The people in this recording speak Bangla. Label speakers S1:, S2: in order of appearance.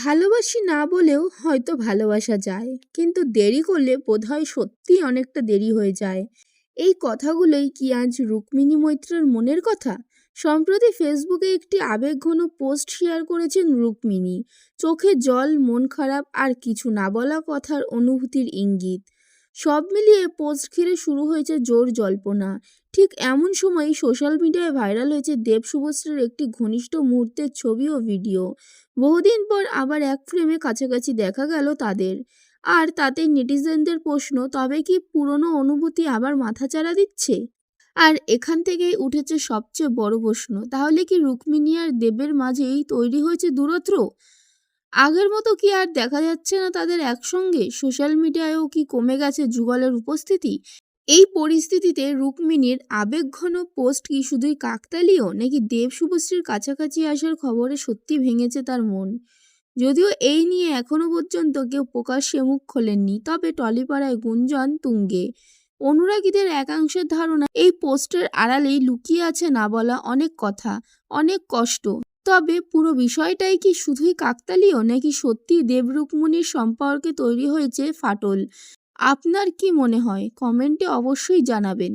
S1: ভালোবাসি না বলেও হয়তো ভালোবাসা যায়, কিন্তু দেরি করলে বোধহয় সত্যিই অনেকটা দেরি হয়ে যায়। এই কথাগুলোই কি আজ রুক্মিণী মৈত্রের মনের কথা? সম্প্রতি ফেসবুকে একটি আবেগঘন পোস্ট শেয়ার করেছেন রুক্মিণী। চোখে জল, মন খারাপ, আর কিছু না বলা কথার অনুভূতির ইঙ্গিত। সব মিলিয়ে পোস্ট ঘিরে শুরু হয়েছে জোর জল্পনা। ঠিক এমন সময় সোশ্যাল মিডিয়ায় ভাইরাল হয়েছে দেব শুভশ্রীর একটি ঘনিষ্ঠ মুহূর্তের ছবি ও ভিডিও বহুদিন পর আবার এক ফ্রেমে কাছাকাছি দেখা গেল তাদের। আর তাতে নেটিজেনদের প্রশ্ন, তবে কি পুরনো অনুভূতি আবার মাথাচাড়া দিচ্ছে? আর এখান থেকেই উঠেছে সবচেয়ে বড় প্রশ্ন, তাহলে কি রুক্মিণী আর দেবের মাঝেই তৈরি হয়েছে দূরত্ব? আগের মতো কি আর দেখা যাচ্ছে না তাদের একসঙ্গে? সোশ্যাল মিডিয়ায়ও কি কমে গেছে যুগলের উপস্থিতি? এই পরিস্থিতিতে রুক্মিণীর আবেগঘন পোস্ট কি শুধুই কাকতালীয় নাকি দেব শুভশ্রীর কাছাকাছি আসার খবরে সত্যি ভেঙেছে তার মন? যদিও এই নিয়ে এখনও পর্যন্ত কেউ প্রকাশ্যে মুখ খোলেননি, তবে টলিপাড়ায় গুঞ্জন তুঙ্গে। অনুরাগীদের একাংশের ধারণা, এই পোস্টের আড়ালেই লুকিয়ে আছে না বলা অনেক কথা, অনেক কষ্ট। তবে পুরো বিষয়টাই কি শুধুই কাকতালীয় নাকি সত্যি দেব রুক্মিণীর সম্পর্কে তৈরি হয়েছে ফাটল? আপনার কি মনে হয়? কমেন্টে অবশ্যই জানাবেন।